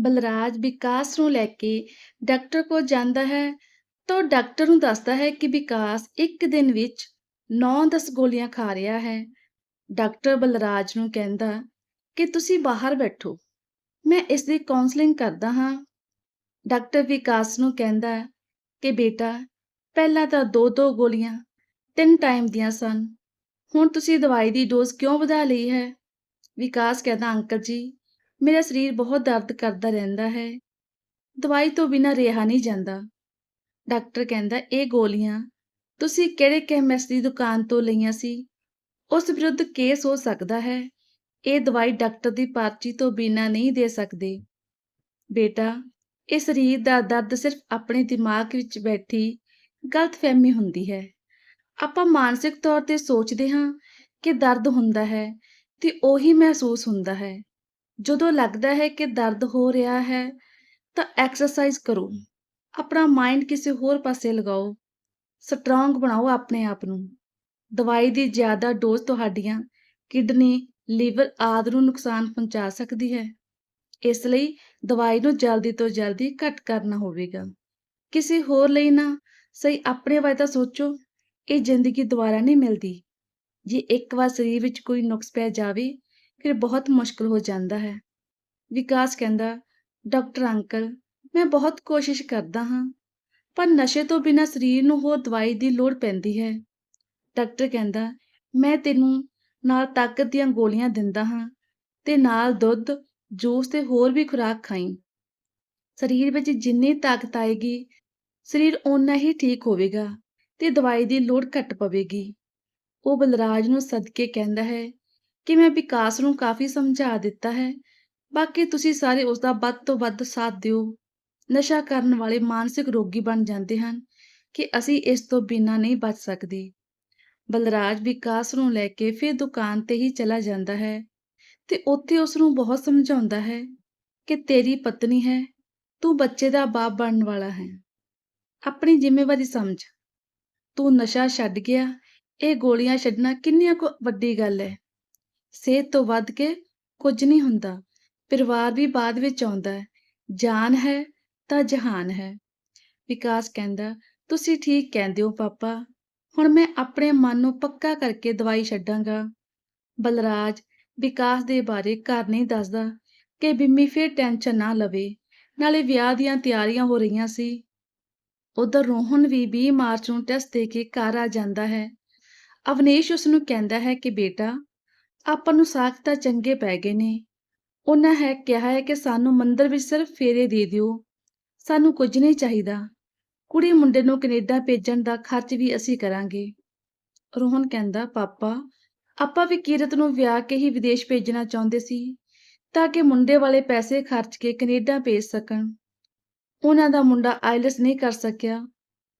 ਬਲਰਾਜ ਵਿਕਾਸ ਨੂੰ ਲੈ ਕੇ ਡਾਕਟਰ ਕੋਲ ਜਾਂਦਾ ਹੈ ਤਾਂ ਉਹ ਡਾਕਟਰ ਨੂੰ ਦੱਸਦਾ ਹੈ ਕਿ ਵਿਕਾਸ ਇੱਕ ਦਿਨ ਵਿੱਚ 9-10 ਗੋਲੀਆਂ ਖਾ ਰਿਹਾ ਹੈ। ਡਾਕਟਰ ਬਲਰਾਜ ਨੂੰ ਕਹਿੰਦਾ, ਕਿ ਤੁਸੀਂ ਬਾਹਰ ਬੈਠੋ, ਮੈਂ ਇਸ ਦੀ ਕਾਉਂਸਲਿੰਗ ਕਰਦਾ ਹਾਂ। ਡਾਕਟਰ ਵਿਕਾਸ ਨੂੰ ਕਹਿੰਦਾ ਕਿ ਬੇਟਾ, ਪਹਿਲਾਂ ਤਾਂ ਦੋ ਦੋ ਗੋਲੀਆਂ, ਤਿੰਨ ਟਾਈਮ ਦੀਆਂ ਸਨ, ਹੁਣ ਤੁਸੀਂ ਦਵਾਈ ਦੀ ਡੋਜ਼ ਕਿਉਂ ਵਧਾ ਲਈ ਹੈ? ਵਿਕਾਸ ਕਹਿੰਦਾ, ਅੰਕਲ ਜੀ ਮੇਰਾ ਸਰੀਰ ਬਹੁਤ ਦਰਦ ਕਰਦਾ ਰਹਿੰਦਾ ਹੈ। ਦਵਾਈ ਤੋਂ ਬਿਨਾਂ ਰਿਹਾ ਨਹੀਂ ਜਾਂਦਾ। ਡਾਕਟਰ ਕਹਿੰਦਾ, ਇਹ ਗੋਲੀਆਂ ਤੁਸੀਂ ਕਿਹੜੇ ਕੈਮਿਸਟ ਦੀ ਦੁਕਾਨ ਤੋਂ ਲਈਆਂ ਸੀ? ਉਸ ਵਿਰੁੱਧ ਕੇਸ ਹੋ ਸਕਦਾ ਹੈ। ਇਹ ਦਵਾਈ ਡਾਕਟਰ ਦੀ ਪਰਚੀ ਤੋਂ ਬਿਨਾਂ ਨਹੀਂ ਦੇ ਸਕਦੇ। ਬੇਟਾ, ਇਹ ਸਰੀਰ ਦਾ ਦਰਦ ਸਿਰਫ ਆਪਣੇ ਦਿਮਾਗ ਵਿੱਚ ਬੈਠੀ ਗਲਤਫਹਿਮੀ ਹੁੰਦੀ ਹੈ। ਆਪਾਂ ਮਾਨਸਿਕ ਤੌਰ ਤੇ ਸੋਚਦੇ ਹਾਂ ਕਿ ਦਰਦ ਹੁੰਦਾ ਹੈ ਤੇ ਉਹੀ ਮਹਿਸੂਸ ਹੁੰਦਾ ਹੈ। ਜਦੋਂ ਲੱਗਦਾ ਹੈ ਕਿ ਦਰਦ ਹੋ ਰਿਹਾ ਹੈ, ਤਾਂ ਐਕਸਰਸਾਈਜ਼ ਕਰੋ। ਆਪਣਾ ਮਾਈਂਡ ਕਿਸੇ ਹੋਰ ਪਾਸੇ ਲਗਾਓ। ਸਟਰੋਂਗ ਬਣਾਓ ਆਪਣੇ ਆਪ ਨੂੰ। ਦਵਾਈ ਦੀ ਜ਼ਿਆਦਾ ਡੋਜ਼ ਤੁਹਾਡੀਆਂ ਕਿਡਨੀ ਲੀਵਰ ਆਦਿ ਨੂੰ ਨੁਕਸਾਨ ਪਹੁੰਚਾ ਸਕਦੀ ਹੈ। ਇਸ ਲਈ ਦਵਾਈ ਨੂੰ ਜਲਦੀ ਤੋਂ ਜਲਦੀ ਘੱਟ ਕਰਨਾ ਹੋਵੇਗਾ। ਕਿਸੇ ਹੋਰ ਲਈ ਨਾ, ਸਹੀ ਆਪਣੇ ਬਾਰੇ ਤਾਂ ਸੋਚੋ। ਇਹ ਜ਼ਿੰਦਗੀ ਦੁਬਾਰਾ ਨਹੀਂ ਮਿਲਦੀ। ਜੇ ਇੱਕ ਵਾਰ ਸਰੀਰ ਵਿੱਚ ਕੋਈ ਨੁਕਸ ਪੈ ਜਾਵੇ ਫਿਰ ਬਹੁਤ ਮੁਸ਼ਕਲ ਹੋ ਜਾਂਦਾ ਹੈ। ਵਿਕਾਸ ਕਹਿੰਦਾ, ਡਾਕਟਰ ਅੰਕਲ, ਮੈਂ ਬਹੁਤ ਕੋਸ਼ਿਸ਼ ਕਰਦਾ ਹਾਂ, ਪਰ ਨਸ਼ੇ ਤੋਂ ਬਿਨਾਂ ਸਰੀਰ ਨੂੰ ਹੋਰ ਦਵਾਈ ਦੀ ਲੋੜ ਪੈਂਦੀ ਹੈ। ਡਾਕਟਰ ਕਹਿੰਦਾ, ਮੈਂ ਤੈਨੂੰ ਨਾਲ ਤਾਕਤ ਦੀਆਂ ਗੋਲੀਆਂ ਦਿੰਦਾ ਹਾਂ ਤੇ ਨਾਲ ਦੁੱਧ, ਜੂਸ ਤੇ ਹੋਰ ਵੀ ਖੁਰਾਕ ਖਾਈ। ਸਰੀਰ ਵਿੱਚ ਜਿੰਨੀ ਤਾਕਤ ਆਏਗੀ, ਸਰੀਰ ਓਨਾ ਹੀ ਠੀਕ ਹੋਵੇਗਾ ਤੇ ਦਵਾਈ ਦੀ ਲੋੜ ਘੱਟ ਪਵੇਗੀ। ਉਹ ਬਲਰਾਜ ਨੂੰ ਸਦਕੇ ਕਹਿੰਦਾ ਹੈ ਕਿ ਮੈਂ ਵਿਕਾਸ ਨੂੰ ਕਾਫੀ ਸਮਝਾ ਦਿੱਤਾ ਹੈ। ਬਾਕੀ ਤੁਸੀਂ ਸਾਰੇ ਉਸ ਦਾ ਵੱਧ ਤੋਂ ਵੱਧ ਸਾਥ ਦਿਓ। ਨਸ਼ਾ ਕਰਨ ਵਾਲੇ ਮਾਨਸਿਕ ਰੋਗੀ ਬਣ ਜਾਂਦੇ ਹਨ ਕਿ ਅਸੀਂ ਇਸ ਤੋਂ ਬਿਨਾਂ ਨਹੀਂ ਬਚ ਸਕਦੇ। ਬਲਰਾਜ ਵਿਕਾਸ ਨੂੰ ਲੈ ਕੇ ਫਿਰ ਦੁਕਾਨ ਤੇ ਹੀ ਚਲਾ ਜਾਂਦਾ ਹੈ ਤੇ ਉੱਥੇ ਉਸ ਨੂੰ ਬਹੁਤ ਸਮਝਾਉਂਦਾ ਹੈ ਕਿ ਤੇਰੀ ਪਤਨੀ ਹੈ, ਤੂੰ ਬੱਚੇ ਦਾ ਬਾਪ ਬਣਨ ਵਾਲਾ ਹੈ। ਆਪਣੀ ਜ਼ਿੰਮੇਵਾਰੀ ਸਮਝ। ਤੂੰ ਨਸ਼ਾ ਛੱਡ ਗਿਆ, ਇਹ ਗੋਲੀਆਂ ਛੱਡਣਾ ਕਿੰਨੀ ਕੁ ਵੱਡੀ ਗੱਲ ਹੈ। ਸਿਹਤ ਤੋਂ ਵੱਧ ਕੇ ਕੁਝ ਨਹੀਂ ਹੁੰਦਾ। ਪਰਿਵਾਰ ਵੀ ਬਾਅਦ ਵਿੱਚ ਆਉਂਦਾ ਹੈ। ਜਾਨ ਹੈ ਤਾਂ ਜਹਾਨ ਹੈ। ਵਿਕਾਸ ਕਹਿੰਦਾ, ਤੁਸੀਂ ਠੀਕ ਕਹਿੰਦੇ ਹੋ ਪਾਪਾ। ਹੁਣ ਮੈਂ ਆਪਣੇ ਮਨ ਨੂੰ ਪੱਕਾ ਕਰਕੇ ਦਵਾਈ ਛੱਡਾਂਗਾ। ਬਲਰਾਜ ਵਿਕਾਸ ਦੇ ਬਾਰੇ ਘਰ ਨਹੀਂ ਦੱਸਦਾ ਕਿ ਬਿੰਮੀ ਫਿਰ ਟੈਨਸ਼ਨ ਨਾ ਲਵੇ। ਨਾਲੇ ਵਿਆਹ ਦੀਆਂ ਤਿਆਰੀਆਂ ਹੋ ਰਹੀਆਂ ਸੀ। ਉਧਰ ਰੋਹਨ ਵੀ 20 ਮਾਰਚ ਨੂੰ ਟੈਸਟ ਦੇ ਕੇ ਘਰ ਆ ਜਾਂਦਾ ਹੈ। ਅਵਨੇਸ਼ ਉਸ ਨੂੰ ਕਹਿੰਦਾ ਹੈ ਕਿ ਬੇਟਾ ਆਪਾਂ ਨੂੰ ਸਾਖ ਤਾਂ ਚੰਗੇ ਪੈ ਗਏ ਨੇ। ਉਹਨਾਂ ਹੈ ਕਿਹਾ ਹੈ ਕਿ ਸਾਨੂੰ ਮੰਦਰ ਵਿੱਚ ਸਿਰਫ ਫੇਰੇ ਦੇ ਦਿਓ। ਸਾਨੂੰ ਕੁਝ ਨਹੀਂ ਚਾਹੀਦਾ। ਕੁੜੀ ਮੁੰਡੇ ਨੂੰ ਕੈਨੇਡਾ ਭੇਜਣ ਦਾ ਖਰਚ ਵੀ ਅਸੀਂ ਕਰਾਂਗੇ। ਰੋਹਨ ਕਹਿੰਦਾ, ਪਾਪਾ, ਆਪਾਂ ਵੀ ਕੀਰਤ ਨੂੰ ਵਿਆਹ ਕੇ ਹੀ ਵਿਦੇਸ਼ ਭੇਜਣਾ ਚਾਹੁੰਦੇ ਸੀ, ਤਾਂ ਕਿ ਮੁੰਡੇ ਵਾਲੇ ਪੈਸੇ ਖਰਚ ਕੇ ਕੈਨੇਡਾ ਭੇਜ ਸਕਣ। ਉਹਨਾਂ ਦਾ ਮੁੰਡਾ ਆਇਲਸ ਨਹੀਂ ਕਰ ਸਕਿਆ।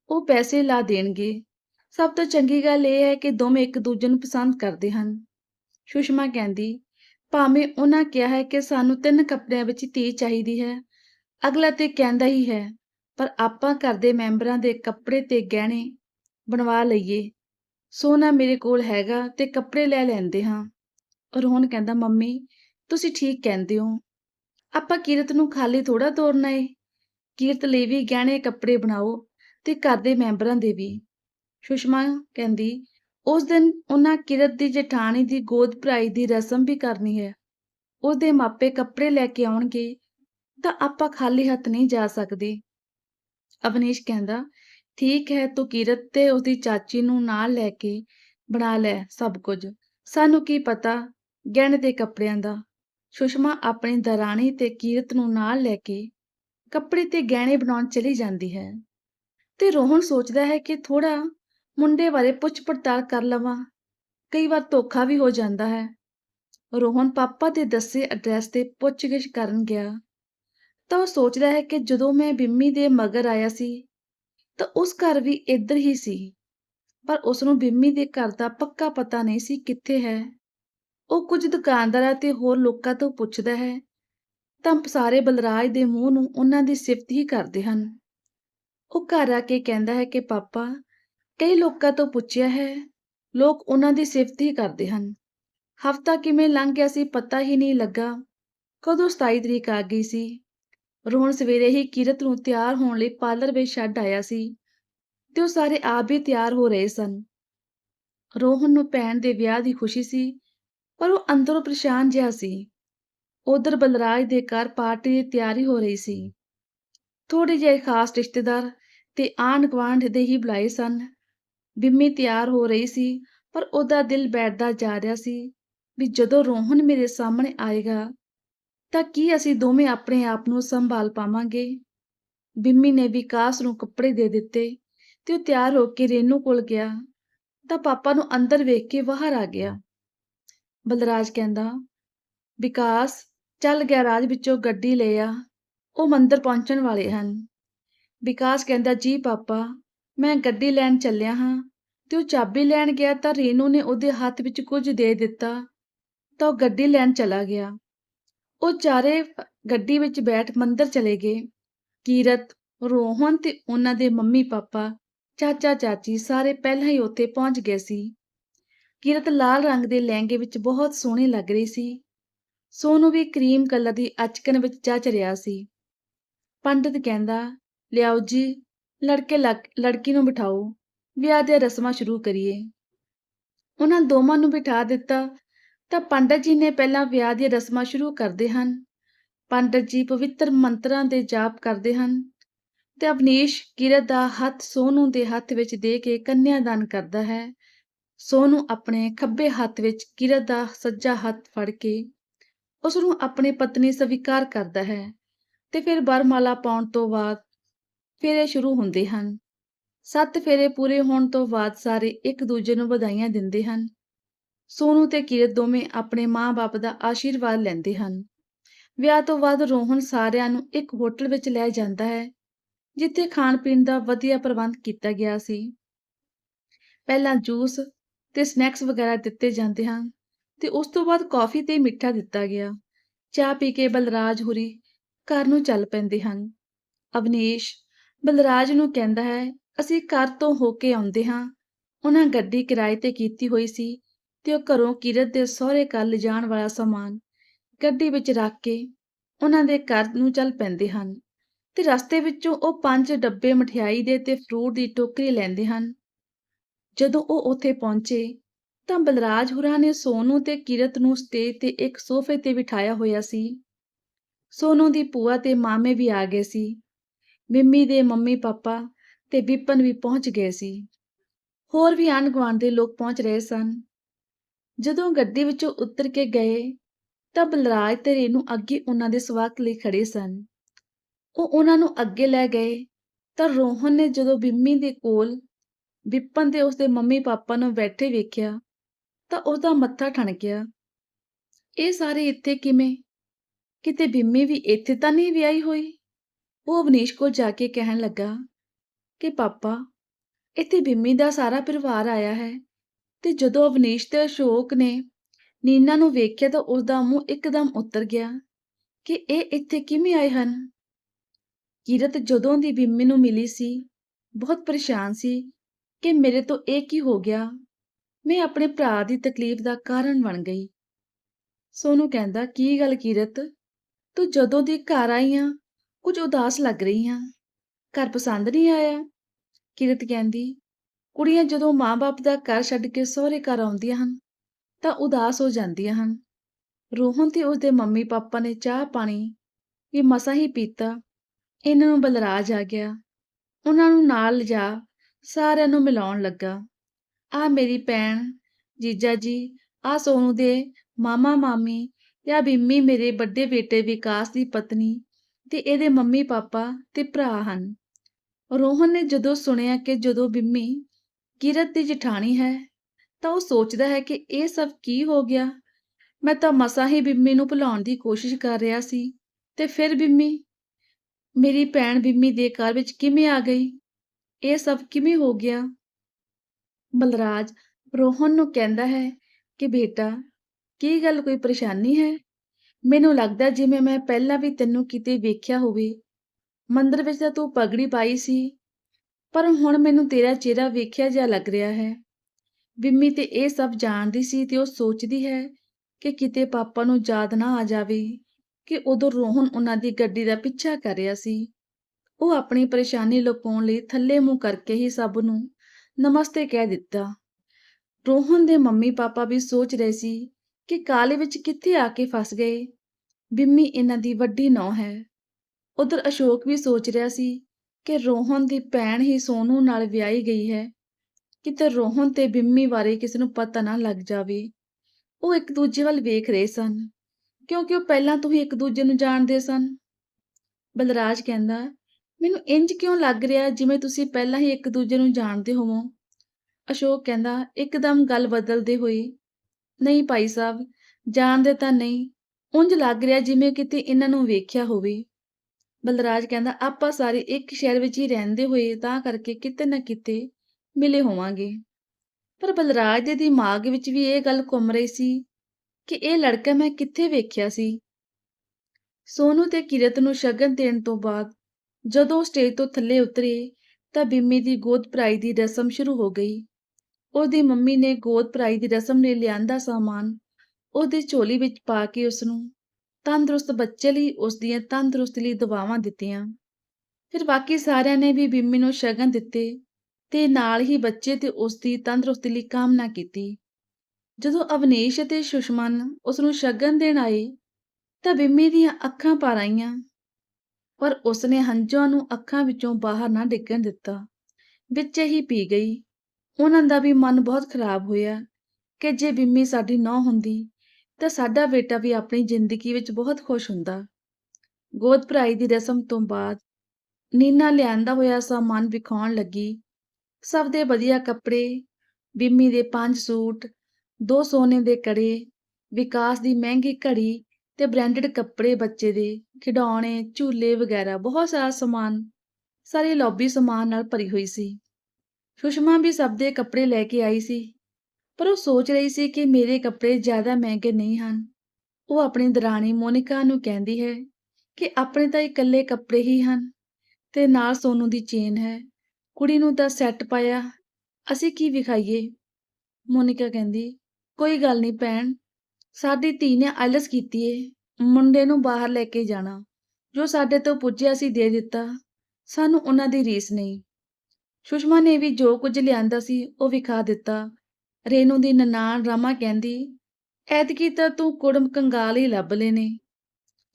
ਉਹ ਪੈਸੇ ਲਾ ਦੇਣਗੇ। ਸਭ ਤੋਂ ਚੰਗੀ ਗੱਲ ਇਹ ਹੈ ਕਿ ਦੋਵੇਂ ਇੱਕ ਦੂਜੇ ਨੂੰ ਪਸੰਦ ਕਰਦੇ ਹਨ। ਸੁਸ਼ਮਾ ਕਹਿੰਦੀ, ਭਾਵੇਂ ਉਹਨਾਂ ਕਿਹਾ ਹੈ ਕਿ ਸਾਨੂੰ ਤਿੰਨ ਕੱਪੜਿਆਂ ਵਿੱਚ ਧੀ ਚਾਹੀਦੀ ਹੈ, ਅਗਲਾ ਤੇ ਕਹਿੰਦਾ ਹੀ ਹੈ, ਪਰ ਆਪਾਂ ਘਰ ਦੇ ਮੈਂਬਰਾਂ ਦੇ ਕੱਪੜੇ ਤੇ ਗਹਿਣੇ ਬਣਵਾ ਲਈਏ। ਸੋਨਾ ਮੇਰੇ ਕੋਲ ਹੈਗਾ ਤੇ ਕੱਪੜੇ ਲੈ ਲੈਂਦੇ ਹਾਂ। ਰੋਹਨ ਕਹਿੰਦਾ, ਮੰਮੀ, ਤੁਸੀਂ ਠੀਕ ਕਹਿੰਦੇ ਹੋ। ਆਪਾਂ ਕੀਰਤ ਨੂੰ ਖਾਲੀ ਥੋੜਾ ਤੋਰਨਾ ਏ। ਕੀਰਤ ਲਈ ਵੀ ਗਹਿਣੇ, ਕੱਪੜੇ ਬਣਾਓ ਤੇ ਘਰ ਦੇ ਮੈਂਬਰਾਂ ਦੇ ਵੀ। ਸੁਸ਼ਮਾ ਕਹਿੰਦੀ ਉਸ ਦਿਨ ਉਹਨਾਂ ਕਿਰਤ ਦੀ, ਜਠਾਣੀ ਦੀ, ਗੋਦ ਭਰਾਈ ਦੀ ਰਸਮ ਵੀ ਕਰਨੀ ਹੈ। ਉਹਦੇ ਮਾਪੇ ਕੱਪੜੇ ਲੈ ਕੇ ਆਉਣਗੇ ਤਾਂ ਆਪਾਂ ਖਾਲੀ ਹੱਥ ਨਹੀਂ ਜਾ ਸਕਦੇ। ਅਵਨੀਸ਼ ਕਹਿੰਦਾ, ਠੀਕ ਹੈ, ਤੂੰ ਕਿਰਤ ਤੇ ਉਹਦੀ ਚਾਚੀ ਨੂੰ ਨਾਲ ਲੈ ਕੇ ਬਣਾ ਲੈ ਸਭ ਕੁਝ। ਸਾਨੂੰ ਕੀ ਪਤਾ ਗਹਿਣੇ ਦੇ ਕੱਪੜਿਆਂ ਦਾ। ਸੁਸ਼ਮਾ ਆਪਣੀ ਦਰਾਣੀ ਤੇ ਕੀਰਤ ਨੂੰ ਨਾਲ ਲੈ ਕੇ ਕੱਪੜੇ ਤੇ ਗਹਿਣੇ ਬਣਾਉਣ ਚਲੀ ਜਾਂਦੀ ਹੈ। ਤੇ ਰੋਹਨ ਸੋਚਦਾ ਹੈ ਕਿ ਥੋੜਾ ਮੁੰਡੇ ਬਾਰੇ ਪੁੱਛ ਪੜਤਾਲ ਕਰ ਲਵਾਂ। ਕਈ ਵਾਰ ਧੋਖਾ ਵੀ ਹੋ ਜਾਂਦਾ ਹੈ। ਰੋਹਨ ਪਾਪਾ ਦੇ ਦੱਸੇ ਐਡਰੈਸ ਤੇ ਪੁੱਛਗਿੱਛ ਕਰਨ ਗਿਆ। ਤਾਂ ਉਹ ਸੋਚਦਾ ਹੈ ਕਿ ਜਦੋਂ ਮੈਂ ਬਿੰਮੀ ਦੇ ਮਗਰ ਆਇਆ ਸੀ, ਤਾਂ ਉਸ ਘਰ ਵੀ ਇੱਧਰ ਹੀ ਸੀ। ਪਰ ਉਸ ਨੂੰ ਬਿੰਮੀ ਦੇ ਘਰ ਦਾ ਪੱਕਾ ਪਤਾ ਨਹੀਂ ਸੀ ਕਿੱਥੇ ਹੈ। ਉਹ ਕੁਝ ਦੁਕਾਨਦਾਰਾਂ ਤੇ ਹੋਰ ਲੋਕਾਂ ਤੋਂ ਪੁੱਛਦਾ ਹੈ, ਤਾਂ ਸਾਰੇ ਬਲਰਾਜ ਦੇ ਮੂੰਹ ਨੂੰ ਉਹਨਾਂ ਦੀ ਸਿਫਤ ਹੀ ਕਰਦੇ ਹਨ। ਉਹ ਘਰ ਆ ਕੇ ਕਹਿੰਦਾ ਹੈ ਕਿ ਪਾਪਾ ਕਈ ਲੋਕਾਂ ਤੋਂ ਪੁੱਛਿਆ ਹੈ, ਲੋਕ ਉਹਨਾਂ ਦੀ ਸਿਫਤ ਹੀ ਕਰਦੇ ਹਨ। ਹਫਤਾ ਕਿਵੇਂ ਲੰਘ ਗਿਆ ਸੀ ਪਤਾ ਹੀ ਨਹੀਂ ਲੱਗਾ। ਕਦੋਂ 27 ਤਰੀਕ ਆ ਗਈ ਸੀ? ਰੋਹਨ ਸਵੇਰੇ ਹੀ ਕਿਰਤ ਨੂੰ ਤਿਆਰ ਹੋਣ ਲਈ ਪਾਰਲਰ ਵਿੱਚ ਛੱਡ ਆਇਆ ਸੀ ਤੇ ਉਹ ਸਾਰੇ ਆਪ ਵੀ ਤਿਆਰ ਹੋ ਰਹੇ ਸਨ। ਰੋਹਨ ਨੂੰ ਭੈਣ ਦੇ ਵਿਆਹ ਦੀ ਖੁਸ਼ੀ ਸੀ, ਪਰ ਉਹ ਅੰਦਰੋਂ ਪਰੇਸ਼ਾਨ ਜਿਹਾ ਸੀ। ਉਧਰ ਬਲਰਾਜ ਦੇ ਘਰ ਪਾਰਟੀ ਦੀ ਤਿਆਰੀ ਹੋ ਰਹੀ ਸੀ। ਥੋੜੇ ਜਿਹੇ ਖਾਸ ਰਿਸ਼ਤੇਦਾਰ ਤੇ ਆਂਢ ਗੁਆਂਢ ਦੇ ਹੀ ਬੁਲਾਏ ਸਨ। ਬਿੰਮੀ ਤਿਆਰ ਹੋ ਰਹੀ ਸੀ, ਪਰ ਉਹਦਾ ਦਿਲ ਬੈਠਦਾ ਜਾ ਰਿਹਾ ਸੀ ਵੀ ਜਦੋਂ ਰੋਹਨ ਮੇਰੇ ਸਾਹਮਣੇ ਆਏਗਾ, ਤਾਂ ਕੀ ਅਸੀਂ ਦੋਵੇਂ ਆਪਣੇ ਆਪ ਨੂੰ ਸੰਭਾਲ ਪਾਵਾਂਗੇ? ਬਿੰਮੀ ਨੇ ਵਿਕਾਸ ਨੂੰ ਕੱਪੜੇ ਦੇ ਦਿੱਤੇ ਤੇ ਉਹ ਤਿਆਰ ਹੋ ਕੇ ਰੇਨੂ ਕੋਲ ਗਿਆ, ਤਾਂ ਪਾਪਾ ਨੂੰ ਅੰਦਰ ਵੇਖ ਕੇ ਬਾਹਰ ਆ ਗਿਆ। ਬਲਰਾਜ ਕਹਿੰਦਾ, ਵਿਕਾਸ, ਚੱਲ ਗਿਆ ਰਾਜ ਵਿੱਚੋਂ ਗੱਡੀ ਲੈ ਆ, ਉਹ ਮੰਦਰ ਪਹੁੰਚਣ ਵਾਲੇ ਹਨ। ਵਿਕਾਸ ਕਹਿੰਦਾ, ਜੀ ਪਾਪਾ। ਮੈਂ ਗੱਡੀ ਲੈਣ ਚੱਲਿਆ ਹਾਂ ਤੇ ਉਹ ਚਾਬੀ ਲੈਣ ਗਿਆ ਤਾਂ ਰੇਨੂ ਨੇ ਉਹਦੇ ਹੱਥ ਵਿੱਚ ਕੁਝ ਦੇ ਦਿੱਤਾ ਤਾਂ ਉਹ ਗੱਡੀ ਲੈਣ ਚਲਾ ਗਿਆ। ਉਹ ਚਾਰੇ ਗੱਡੀ ਵਿੱਚ ਬੈਠ ਮੰਦਰ ਚਲੇ ਗਏ। ਕੀਰਤ, ਰੋਹਨ ਤੇ ਉਹਨਾਂ ਦੇ ਮੰਮੀ ਪਾਪਾ, ਚਾਚਾ ਚਾਚੀ ਸਾਰੇ ਪਹਿਲਾਂ ਹੀ ਉੱਥੇ ਪਹੁੰਚ ਗਏ ਸੀ। ਕੀਰਤ ਲਾਲ ਰੰਗ ਦੇ ਲਹਿੰਗੇ ਵਿੱਚ ਬਹੁਤ ਸੋਹਣੀ ਲੱਗ ਰਹੀ ਸੀ। ਸੋਨੂੰ ਵੀ ਕਰੀਮ ਕਲਰ ਦੀ ਅਚਕਨ ਵਿੱਚ ਜੱਚ ਰਿਹਾ ਸੀ। ਪੰਡਿਤ ਕਹਿੰਦਾ, ਲਿਆਓ ਜੀ ਲੜਕੇ ਲੜਕੀ ਨੂੰ ਬਿਠਾਓ, ਵਿਆਹ ਦੀਆਂ ਰਸਮਾਂ ਸ਼ੁਰੂ ਕਰੀਏ। ਉਹਨਾਂ ਦੋਵਾਂ ਨੂੰ ਬਿਠਾ ਦਿੱਤਾ, ਤਾਂ ਪੰਡਤ ਜੀ ਨੇ ਪਹਿਲਾਂ ਵਿਆਹ ਦੀਆਂ ਰਸਮਾਂ ਸ਼ੁਰੂ ਕਰਦੇ ਹਨ। ਪੰਡਤ ਜੀ ਪਵਿੱਤਰ ਮੰਤਰਾਂ ਦੇ ਜਾਪ ਕਰਦੇ ਹਨ ਤੇ ਅਵਨੀਸ਼ ਕਿਰਤ ਦਾ ਹੱਥ ਸੋਨੂ ਦੇ ਹੱਥ ਵਿੱਚ ਦੇ ਕੇ ਕੰਨਿਆ ਦਾਨ ਕਰਦਾ ਹੈ। ਸੋਨੂ ਆਪਣੇ ਖੱਬੇ ਹੱਥ ਵਿੱਚ ਕਿਰਤ ਦਾ ਸੱਜਾ ਹੱਥ ਫੜ ਕੇ ਉਸ ਨੂੰ ਆਪਣੀ ਪਤਨੀ ਸਵੀਕਾਰ ਕਰਦਾ ਹੈ ਤੇ ਫਿਰ ਬਰਮਾਲਾ ਪਾਉਣ ਤੋਂ ਬਾਅਦ ਫੇਰੇ ਸ਼ੁਰੂ ਹੁੰਦੇ ਹਨ। ਸੱਤ ਫੇਰੇ ਪੂਰੇ ਹੋਣ ਤੋਂ ਬਾਅਦ ਸਾਰੇ ਇੱਕ ਦੂਜੇ ਨੂੰ ਵਧਾਈਆਂ ਦਿੰਦੇ ਹਨ। ਸੋਨੂ ਤੇ ਕੀਰਤ ਦੋਵੇਂ ਆਪਣੇ ਮਾਂ-ਬਾਪ ਦਾ ਆਸ਼ੀਰਵਾਦ ਲੈਂਦੇ ਹਨ। ਵਿਆਹ ਤੋਂ ਬਾਅਦ ਰੋਹਨ ਸਾਰਿਆਂ ਨੂੰ ਇੱਕ ਹੋਟਲ ਵਿੱਚ ਲੈ ਜਾਂਦਾ ਹੈ, ਜਿੱਥੇ ਖਾਣ ਪੀਣ ਦਾ ਵਧੀਆ ਪ੍ਰਬੰਧ ਕੀਤਾ ਗਿਆ ਸੀ। ਪਹਿਲਾਂ ਜੂਸ ਤੇ ਸਨੈਕਸ ਵਗੈਰਾ ਦਿੱਤੇ ਜਾਂਦੇ ਹਨ ਤੇ ਉਸ ਤੋਂ ਬਾਅਦ ਕਾਫੀ ਤੇ ਮਿੱਠਾ ਦਿੱਤਾ ਗਿਆ। ਚਾਹ ਪੀ ਕੇ ਬਲਰਾਜ ਹੁਰੀ ਘਰ ਨੂੰ ਚੱਲ ਪੈਂਦੇ ਹਨ। ਅਵਨੀਸ਼ ਬਲਰਾਜ ਨੂੰ ਕਹਿੰਦਾ ਹੈ, ਅਸੀਂ ਘਰ ਤੋਂ ਹੋ ਕੇ ਆਉਂਦੇ ਹਾਂ। ਉਹਨਾਂ ਗੱਡੀ ਕਿਰਾਏ ਤੇ ਕੀਤੀ ਹੋਈ ਸੀ ਤੇ ਉਹ ਘਰੋਂ ਕਿਰਤ ਦੇ ਸਹੁਰੇ ਘਰ ਲਿਜਾਣ ਵਾਲਾ ਸਮਾਨ ਗੱਡੀ ਵਿੱਚ ਰੱਖ ਕੇ ਉਹਨਾਂ ਦੇ ਘਰ ਨੂੰ ਚੱਲ ਪੈਂਦੇ ਹਨ ਤੇ ਰਸਤੇ ਵਿੱਚੋਂ ਉਹ ਪੰਜ ਡੱਬੇ ਮਠਿਆਈ ਦੇ ਤੇ ਫਰੂਟ ਦੀ ਟੋਕਰੀ ਲੈਂਦੇ ਹਨ। ਜਦੋਂ ਉਹ ਉੱਥੇ ਪਹੁੰਚੇ ਤਾਂ ਬਲਰਾਜ ਹੁਰਾਂ ਨੇ ਸੋਨੂ ਤੇ ਕਿਰਤ ਨੂੰ ਸਟੇਜ ਤੇ ਇੱਕ ਸੋਫੇ ਤੇ ਬਿਠਾਇਆ ਹੋਇਆ ਸੀ। ਸੋਨੂ ਦੀ ਪੂਆ ਤੇ ਮਾਮੇ ਵੀ ਆ ਗਏ ਸੀ। ਮਿੰਮੀ ਦੇ ਮੰਮੀ ਪਾਪਾ ਤੇ ਵਿਪਨ ਵੀ ਪਹੁੰਚ ਗਏ ਸੀ। ਹੋਰ ਵੀ ਆਂਢ ਗੁਆਂਢ ਦੇ ਲੋਕ ਪਹੁੰਚ ਰਹੇ ਸਨ। ਜਦੋਂ ਗੱਡੀ ਵਿੱਚੋਂ ਉਤਰ ਕੇ ਗਏ ਤਾਂ ਬਲਰਾਜ ਤੇ ਰੇਨੂ ਅੱਗੇ ਉਹਨਾਂ ਦੇ ਸਵਾਗਤ ਲਈ ਖੜੇ ਸਨ। ਉਹ ਉਹਨਾਂ ਨੂੰ ਅੱਗੇ ਲੈ ਗਏ ਤਾਂ ਰੋਹਨ ਨੇ ਜਦੋਂ ਬਿੰਮੀ ਦੇ ਕੋਲ ਵਿਪਨ ਤੇ ਉਸਦੇ ਮੰਮੀ ਪਾਪਾ ਨੂੰ ਬੈਠੇ ਵੇਖਿਆ ਤਾਂ ਉਹਦਾ ਮੱਥਾ ਠਣਕਿਆ। ਇਹ ਸਾਰੇ ਇੱਥੇ ਕਿਵੇਂ? ਕਿਤੇ ਬਿੰਮੀ ਵੀ ਇੱਥੇ ਤਾਂ ਨਹੀਂ ਵਿਆਹੀ ਹੋਈ? ਉਹ ਅਵਨੀਸ਼ ਕੋਲ ਜਾ ਕੇ ਕਹਿਣ ਲੱਗਾ ਕਿ ਪਾਪਾ, ਇੱਥੇ ਬਿੰਮੀ ਦਾ ਸਾਰਾ ਪਰਿਵਾਰ ਆਇਆ ਹੈ ਤੇ ਜਦੋਂ ਅਵਨੀਸ਼ ਤੇ ਅਸ਼ੋਕ ਨੇ ਨੀਨਾ ਨੂੰ ਵੇਖਿਆ ਤਾਂ ਉਸ ਦਾ ਮੂੰਹ ਇੱਕਦਮ ਉਤਰ ਗਿਆ ਕਿ ਇਹ ਇੱਥੇ ਕਿਵੇਂ ਆਏ ਹਨ? ਕਿਰਤ ਜਦੋਂ ਦੀ ਬਿੰਮੀ ਨੂੰ ਮਿਲੀ ਸੀ, ਬਹੁਤ ਪਰੇਸ਼ਾਨ ਸੀ ਕਿ ਮੇਰੇ ਤੋਂ ਇਹ ਕੀ ਹੋ ਗਿਆ? ਮੈਂ ਆਪਣੇ ਭਰਾ ਦੀ ਤਕਲੀਫ ਦਾ ਕਾਰਨ ਬਣ ਗਈ। ਸੋਨੂੰ ਕਹਿੰਦਾ, ਕੀ ਗੱਲ ਕੀਰਤ? ਤੂੰ ਜਦੋਂ ਦੀ ਘਰ ਆਈ ਆ ਕੁਝ ਉਦਾਸ ਲੱਗ ਰਹੀ ਹਾਂ। ਘਰ ਪਸੰਦ ਨਹੀਂ ਆਇਆ, ਕਿਰਤ ਕਹਿੰਦੀ। ਕੁੜੀਆਂ ਜਦੋਂ ਮਾਂ-ਬਾਪ ਦਾ ਘਰ ਛੱਡ ਕੇ ਸਹੁਰੇ ਘਰ ਆਉਂਦੀਆਂ ਹਨ, ਤਾਂ ਉਦਾਸ ਹੋ ਜਾਂਦੀਆਂ ਹਨ। ਰੋਹਨ ਤੇ ਉਸਦੇ ਮੰਮੀ ਪਾਪਾ ਨੇ ਚਾਹ ਪਾਣੀ ਵੀ ਮਸਾ ਹੀ ਪੀਤਾ। ਇਹਨਾਂ ਨੂੰ ਬਲਰਾਜ ਆ ਗਿਆ। ਉਹਨਾਂ ਨੂੰ ਨਾਲ ਲਿਜਾ, ਸਾਰਿਆਂ ਨੂੰ ਮਿਲਾਉਣ ਲੱਗਾ। ਆ ਮੇਰੀ ਭੈਣ, ਜੀਜਾ ਜੀ, ਆ ਸੋਨੂ ਦੇ ਮਾਮਾ ਮਾਮੀ ਜਾਂ ਬਿੰਮੀ ਮੇਰੇ ਵੱਡੇ ਬੇਟੇ ਵਿਕਾਸ ਦੀ ਪਤਨੀ। ਤੇ ਇਹਦੇ ਮੰਮੀ ਪਾਪਾ ਤੇ ਭਰਾ ਹਨ। ਰੋਹਨ ਨੇ ਜਦੋਂ ਸੁਣਿਆ ਕਿ ਜਦੋਂ ਬਿੰਮੀ ਕਿਰਤ ਦੀ ਜਠਾਣੀ ਹੈ, ਤਾਂ ਉਹ ਸੋਚਦਾ ਹੈ ਕਿ ਇਹ ਸਭ ਕੀ ਹੋ ਗਿਆ। ਮੈਂ ਤਾਂ ਮਸਾ ਹੀ ਬਿੰਮੀ ਨੂੰ ਭੁਲਾਉਣ ਦੀ ਕੋਸ਼ਿਸ਼ ਕਰ ਰਿਹਾ ਸੀ ਤੇ ਫਿਰ ਬਿੰਮੀ, ਮੇਰੀ ਭੈਣ ਬਿੰਮੀ ਦੇ ਘਰ ਵਿੱਚ ਕਿਵੇਂ ਆ ਗਈ? ਇਹ ਸਭ ਕਿਵੇਂ ਹੋ ਗਿਆ? ਬਲਰਾਜ ਰੋਹਨ ਨੂੰ ਕਹਿੰਦਾ ਹੈ ਕਿ, ਬੇਟਾ, ਕੀ ਗੱਲ ਕੋਈ ਪਰੇਸ਼ਾਨੀ ਹੈ? ਮੈਨੂੰ ਲੱਗਦਾ ਜਿਵੇਂ ਮੈਂ ਪਹਿਲਾਂ ਵੀ ਤੈਨੂੰ ਕਿਤੇ ਵੇਖਿਆ ਹੋਵੇ, ਮੰਦਰ ਵਿੱਚ ਤਾਂ ਤੂੰ ਪਗੜੀ ਪਾਈ ਸੀ, ਪਰ ਹੁਣ ਮੈਨੂੰ ਤੇਰਾ ਚਿਹਰਾ ਵੇਖਿਆ ਜਿਹਾ ਲੱਗ ਰਿਹਾ ਹੈ। ਬਿੰਮੀ ਤੇ ਇਹ ਸਭ ਜਾਣਦੀ ਸੀ ਤੇ ਉਹ ਸੋਚਦੀ ਹੈ ਕਿ ਕਿਤੇ ਪਾਪਾ ਨੂੰ ਯਾਦ ਨਾ ਆ ਜਾਵੇ ਕਿ ਉਦੋਂ ਰੋਹਨ ਉਹਨਾਂ ਦੀ ਗੱਡੀ ਦਾ ਪਿੱਛਾ ਕਰ ਰਿਹਾ ਸੀ। ਉਹ ਆਪਣੀ ਪਰੇਸ਼ਾਨੀ ਲੁਕਾਉਣ ਲਈ ਥੱਲੇ ਮੂੰਹ ਕਰਕੇ ਹੀ ਸਭ ਨੂੰ ਨਮਸਤੇ ਕਹਿ ਦਿੱਤਾ। ਰੋਹਨ ਦੇ ਮੰਮੀ ਪਾਪਾ ਵੀ ਸੋਚ ਰਹੇ ਸੀ ਕਿ ਕਾਲੇ ਵਿੱਚ ਕਿੱਥੇ ਆ ਕੇ ਫਸ ਗਏ? ਬਿੰਮੀ ਇਹਨਾਂ ਦੀ ਵੱਡੀ ਨੌ ਹੈ। ਉਧਰ ਅਸ਼ੋਕ ਵੀ ਸੋਚ ਰਿਹਾ ਸੀ ਕਿ ਰੋਹਨ ਦੀ ਭੈਣ ਹੀ ਸੋਨੂ ਨਾਲ ਵਿਆਹੀ ਗਈ ਹੈ। ਕਿਤੇ ਰੋਹਨ ਤੇ ਬਿੰਮੀ ਬਾਰੇ ਕਿਸੇ ਨੂੰ ਪਤਾ ਨਾ ਲੱਗ ਜਾਵੇ। ਉਹ ਇੱਕ ਦੂਜੇ ਵੱਲ ਵੇਖ ਰਹੇ ਸਨ। ਕਿਉਂਕਿ ਉਹ ਪਹਿਲਾਂ ਤੋਂ ਹੀ ਇੱਕ ਦੂਜੇ ਨੂੰ ਜਾਣਦੇ ਸਨ। ਬਲਰਾਜ ਕਹਿੰਦਾ, ਮੈਨੂੰ ਇੰਜ ਕਿਉਂ ਲੱਗ ਰਿਹਾ ਜਿਵੇਂ ਤੁਸੀਂ ਪਹਿਲਾਂ ਹੀ ਇੱਕ ਦੂਜੇ ਨੂੰ ਜਾਣਦੇ ਹੋਵੋ? ਅਸ਼ੋਕ ਕਹਿੰਦਾ, ਇੱਕਦਮ ਗੱਲ ਬਦਲਦੇ ਹੋਏ ਨਹੀਂ ਭਾਈ ਸਾਹਿਬ ਜਾਣਦੇ ਤਾਂ ਨਹੀਂ, ਉਂਝ ਲੱਗ ਰਿਹਾ ਜਿਵੇਂ ਕਿਤੇ ਇਹਨਾਂ ਨੂੰ ਵੇਖਿਆ ਹੋਵੇ। ਬਲਰਾਜ ਕਹਿੰਦਾ, ਆਪਾਂ ਸਾਰੇ ਇੱਕ ਸ਼ਹਿਰ ਵਿੱਚ ਹੀ ਰਹਿੰਦੇ ਹੋਏ ਤਾਂ ਕਰਕੇ ਕਿਤੇ ਨਾ ਕਿਤੇ ਮਿਲੇ ਹੋਵਾਂਗੇ। ਪਰ ਬਲਰਾਜ ਦੇ ਦਿਮਾਗ ਵਿੱਚ ਵੀ ਇਹ ਗੱਲ ਘੁੰਮ ਰਹੀ ਸੀ ਕਿ ਇਹ ਲੜਕਾ ਮੈਂ ਕਿੱਥੇ ਵੇਖਿਆ ਸੀ। ਸੋਨੂ ਤੇ ਕਿਰਤ ਨੂੰ ਸ਼ਗਨ ਦੇਣ ਤੋਂ ਬਾਅਦ ਜਦੋਂ ਸਟੇਜ ਤੋਂ ਥੱਲੇ ਉਤਰੇ ਤਾਂ ਬਿੰਮੀ ਦੀ ਗੋਦ ਭਰਾਈ ਦੀ ਰਸਮ ਸ਼ੁਰੂ ਹੋ ਗਈ। ਉਹਦੀ ਮੰਮੀ ਨੇ ਗੋਦ ਭਰਾਈ ਦੀ ਰਸਮ ਲਈ ਲਿਆਂਦਾ ਸਾਮਾਨ, ਉਹਦੀ ਝੋਲੀ ਵਿੱਚ ਪਾ ਕੇ ਉਸ ਨੂੰ ਤੰਦਰੁਸਤ ਬੱਚੇ ਲਈ ਉਸ ਦੀਆਂ ਤੰਦਰੁਸਤੀ ਲਈ ਦੁਆਵਾਂ ਦਿੱਤੀਆਂ। ਫਿਰ ਬਾਕੀ ਸਾਰਿਆਂ ਨੇ ਵੀ ਬਿੰਮੀ ਨੂੰ ਸ਼ਗਨ ਦਿੱਤੇ ਤੇ ਨਾਲ ਹੀ ਬੱਚੇ ਤੇ ਉਸ ਦੀ ਤੰਦਰੁਸਤੀ ਲਈ ਕਾਮਨਾ ਕੀਤੀ। ਜਦੋਂ ਅਵਨੀਸ਼ ਅਤੇ ਸੁਸ਼ਮਨ ਉਸ ਨੂੰ ਸ਼ਗਨ ਦੇਣ ਆਏ, ਤਾਂ ਬਿੰਮੀ ਦੀਆਂ ਅੱਖਾਂ ਭਰ ਆਈਆਂ, ਪਰ ਉਸਨੇ ਹੰਝੂਆਂ ਨੂੰ ਅੱਖਾਂ ਵਿੱਚੋਂ ਬਾਹਰ ਨਾ ਡਿੱਗਣ ਦਿੱਤਾ। ਵਿੱਚ ਹੀ ਪੀ ਗਈ। ਉਹਨਾਂ ਦਾ ਵੀ ਮਨ ਬਹੁਤ ਖਰਾਬ ਹੋਇਆ ਕਿ ਜੇ ਬਿੰਮੀ ਸਾਡੀ ਨਾ ਹੁੰਦੀ ਤਾਂ ਸਾਡਾ ਬੇਟਾ ਵੀ ਆਪਣੀ ਜ਼ਿੰਦਗੀ ਵਿੱਚ ਬਹੁਤ ਖੁਸ਼ ਹੁੰਦਾ। ਗੋਦ ਭਰਾਈ ਦੀ ਰਸਮ ਤੋਂ ਬਾਅਦ ਨੀਨਾ ਲਿਆਂਦਾ ਹੋਇਆ ਸਾਮਾਨ ਵਿਖਾਉਣ ਲੱਗੀ। ਸਭ ਦੇ ਵਧੀਆ ਕੱਪੜੇ, ਬਿੰਮੀ ਦੇ ਪੰਜ ਸੂਟ, ਦੋ ਸੋਨੇ ਦੇ ਕੜੇ, ਵਿਕਾਸ ਦੀ ਮਹਿੰਗੀ ਘੜੀ ਤੇ ਬ੍ਰਾਂਡਡ ਕੱਪੜੇ ਬੱਚੇ ਦੇ, ਖਿਡੌਣੇ, ਝੂਲੇ ਵਗੈਰਾ ਬਹੁਤ ਸਾਰਾ ਸਮਾਨ, ਸਾਰੀ ਲੌਬੀ ਸਮਾਨ ਨਾਲ ਭਰੀ ਹੋਈ ਸੀ। ਸੁਸ਼ਮਾ ਵੀ ਸਭ ਦੇ ਕੱਪੜੇ ਲੈ ਕੇ ਆਈ ਸੀ, ਪਰ ਉਹ ਸੋਚ ਰਹੀ ਸੀ ਕਿ ਮੇਰੇ ਕੱਪੜੇ ਜ਼ਿਆਦਾ ਮਹਿੰਗੇ ਨਹੀਂ ਹਨ। ਉਹ ਆਪਣੀ ਦਰਾਣੀ ਮੋਨਿਕਾ ਨੂੰ ਕਹਿੰਦੀ ਹੈ ਕਿ ਆਪਣੇ ਤਾਂ ਇਕੱਲੇ ਕੱਪੜੇ ਹੀ ਹਨ ਤੇ ਨਾਲ ਸੋਨੂ ਦੀ ਚੇਨ ਹੈ। ਕੁੜੀ ਨੂੰ ਤਾਂ ਸੈੱਟ ਪਾਇਆ, ਅਸੀਂ ਕੀ ਵਿਖਾਈਏ? ਮੋਨਿਕਾ ਕਹਿੰਦੀ, ਕੋਈ ਗੱਲ ਨਹੀਂ ਭੈਣ, ਸਾਡੀ ਧੀ ਨੇ ਆਲਸ ਕੀਤੀ ਏ, ਮੁੰਡੇ ਨੂੰ ਬਾਹਰ ਲੈ ਕੇ ਜਾਣਾ। ਜੋ ਸਾਡੇ ਤੋਂ ਪੁੱਜਿਆ ਸੀ ਦੇ ਦਿੱਤਾ, ਸਾਨੂੰ ਉਹਨਾਂ ਦੀ ਰੀਸ ਨਹੀਂ। ਸੁਸ਼ਮਾ ਨੇ ਵੀ ਜੋ ਕੁਝ ਲਿਆਂਦਾ ਸੀ, ਉਹ ਵਿਖਾ ਦਿੱਤਾ। ਰੇਨੂ ਦੀ ਨਨਾਣ ਰਾਮਾ ਕਹਿੰਦੀ, ਐਤਕੀ ਤਾਂ ਤੂੰ ਕੁੜਮ ਕੰਗਾਲ ਹੀ ਲੱਭ ਲਏ ਨੇ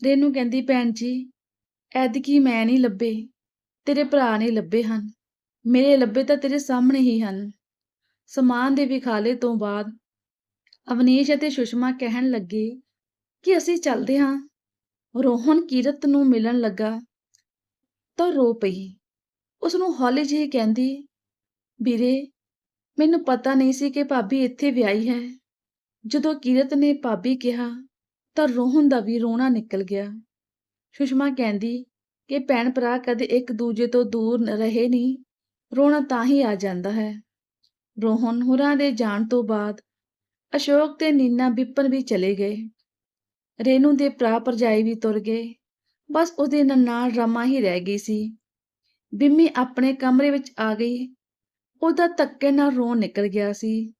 ਰੇਨੂ ਕਹਿੰਦੀ, ਭੈਣ ਜੀ, ਐਤਕੀ ਮੈਂ ਨਹੀਂ ਲੱਭੇ, ਤੇਰੇ ਭਰਾ ਨੇ ਲੱਭੇ ਹਨ। ਮੇਰੇ ਲੱਭੇ ਤਾਂ ਤੇਰੇ ਸਾਹਮਣੇ ਹੀ ਹਨ। ਸਮਾਨ ਦੇ ਵਿਖਾਲੇ ਤੋਂ ਬਾਅਦ ਅਵਨੀਸ਼ ਅਤੇ ਸੁਸ਼ਮਾ ਕਹਿਣ ਲੱਗੇ ਕਿ ਅਸੀਂ ਚੱਲਦੇ ਹਾਂ। ਰੋਹਨ ਕੀਰਤ ਨੂੰ ਮਿਲਣ ਲੱਗਾ ਤਾਂ ਰੋ ਪਈ। ਉਸ ਨੂੰ ਹੌਲੀ ਜਿਹੀ ਕਹਿੰਦੀ, ਵੀਰੇ, ਮੈਨੂੰ ਪਤਾ ਨਹੀਂ ਸੀ ਕਿ ਭਾਬੀ ਇੱਥੇ ਵਿਆਹੀ ਹੈ। ਜਦੋਂ ਕੀਰਤ ਨੇ ਭਾਬੀ ਕਿਹਾ, ਤਾਂ ਰੋਹਨ ਦਾ ਵੀ ਰੋਣਾ ਨਿਕਲ ਗਿਆ। ਸੁਸ਼ਮਾ ਕਹਿੰਦੀ ਕਿ ਭੈਣ ਭਰਾ ਕਦੇ ਇੱਕ ਦੂਜੇ ਤੋਂ ਦੂਰ ਰਹੇ ਨਹੀਂ, ਰੋਣਾ ਤਾਂ ਹੀ ਆ ਜਾਂਦਾ ਹੈ। ਰੋਹਨ ਹੁਰਾਂ ਦੇ ਜਾਣ ਤੋਂ ਬਾਅਦ ਅਸ਼ੋਕ ਤੇ ਨੀਨਾ ਵਿਪਨ ਵੀ ਚਲੇ ਗਏ। ਰੇਨੂ ਦੇ ਭਰਾ ਭਰਜਾਈ ਵੀ ਤੁਰ ਗਏ। ਬਸ ਉਹਦੇ ਨਾਲ ਰਮਾ ਹੀ ਰਹਿ ਗਈ ਸੀ। ਬਿੰਮੀ ਆਪਣੇ ਕਮਰੇ ਵਿੱਚ ਆ ਗਈ। ਉਹਦਾ ਧੱਕੇ ਨਾਲ ਰੋਣ ਨਿਕਲ ਗਿਆ ਸੀ।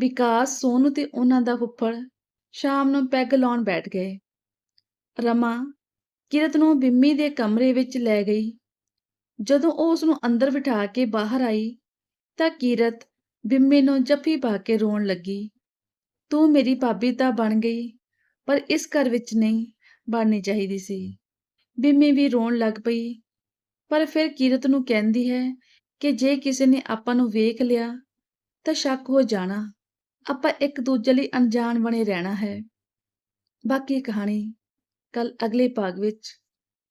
ਵਿਕਾਸ, ਸੋਨੂ ਤੇ ਉਹਨਾਂ ਦਾ ਫੁੱਫੜ ਸ਼ਾਮ ਨੂੰ ਪੈਗ ਲਾਉਣ ਬੈਠ ਗਏ। ਰਮਾ, ਕਿਰਤ ਨੂੰ ਬਿੰਮੀ ਦੇ ਕਮਰੇ ਵਿੱਚ ਲੈ ਗਈ। ਜਦੋਂ ਉਹ ਉਸ ਨੂੰ ਅੰਦਰ ਬਿਠਾ ਕੇ ਬਾਹਰ ਆਈ, ਤਾਂ ਕਿਰਤ ਬਿੰਮੀ ਨੂੰ ਜੱਫੀ ਪਾ ਕੇ ਰੋਣ ਲੱਗੀ। ਤੂੰ ਮੇਰੀ ਭਾਬੀ ਤਾਂ ਬਣ ਗਈ, ਪਰ ਇਸ ਘਰ ਵਿੱਚ ਨਹੀਂ ਬਣਨੀ ਚਾਹੀਦੀ ਸੀ। ਬਿੰਮੀ ਵੀ ਰੋਣ ਲੱਗ ਪਈ। ਪਰ ਫਿਰ ਕੀਰਤ ਨੂੰ ਕਹਿੰਦੀ ਹੈ ਕਿ ਜੇ ਕਿਸੇ ਨੇ ਆਪਾਂ ਨੂੰ ਵੇਖ ਲਿਆ, ਤਾਂ ਸ਼ੱਕ ਹੋ ਜਾਣਾ। ਆਪਾਂ ਇੱਕ ਦੂਜੇ ਲਈ ਅਣਜਾਣ ਬਣੇ ਰਹਿਣਾ ਹੈ। ਬਾਕੀ ਕਹਾਣੀ ਕੱਲ ਅਗਲੇ ਭਾਗ ਵਿੱਚ।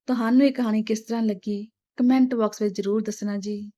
ਤੁਹਾਨੂੰ ਇਹ ਕਹਾਣੀ ਕਿਸ ਤਰ੍ਹਾਂ ਲੱਗੀ? ਕਮੈਂਟ ਬਾਕਸ ਵਿੱਚ ਜ਼ਰੂਰ ਦੱਸਣਾ ਜੀ।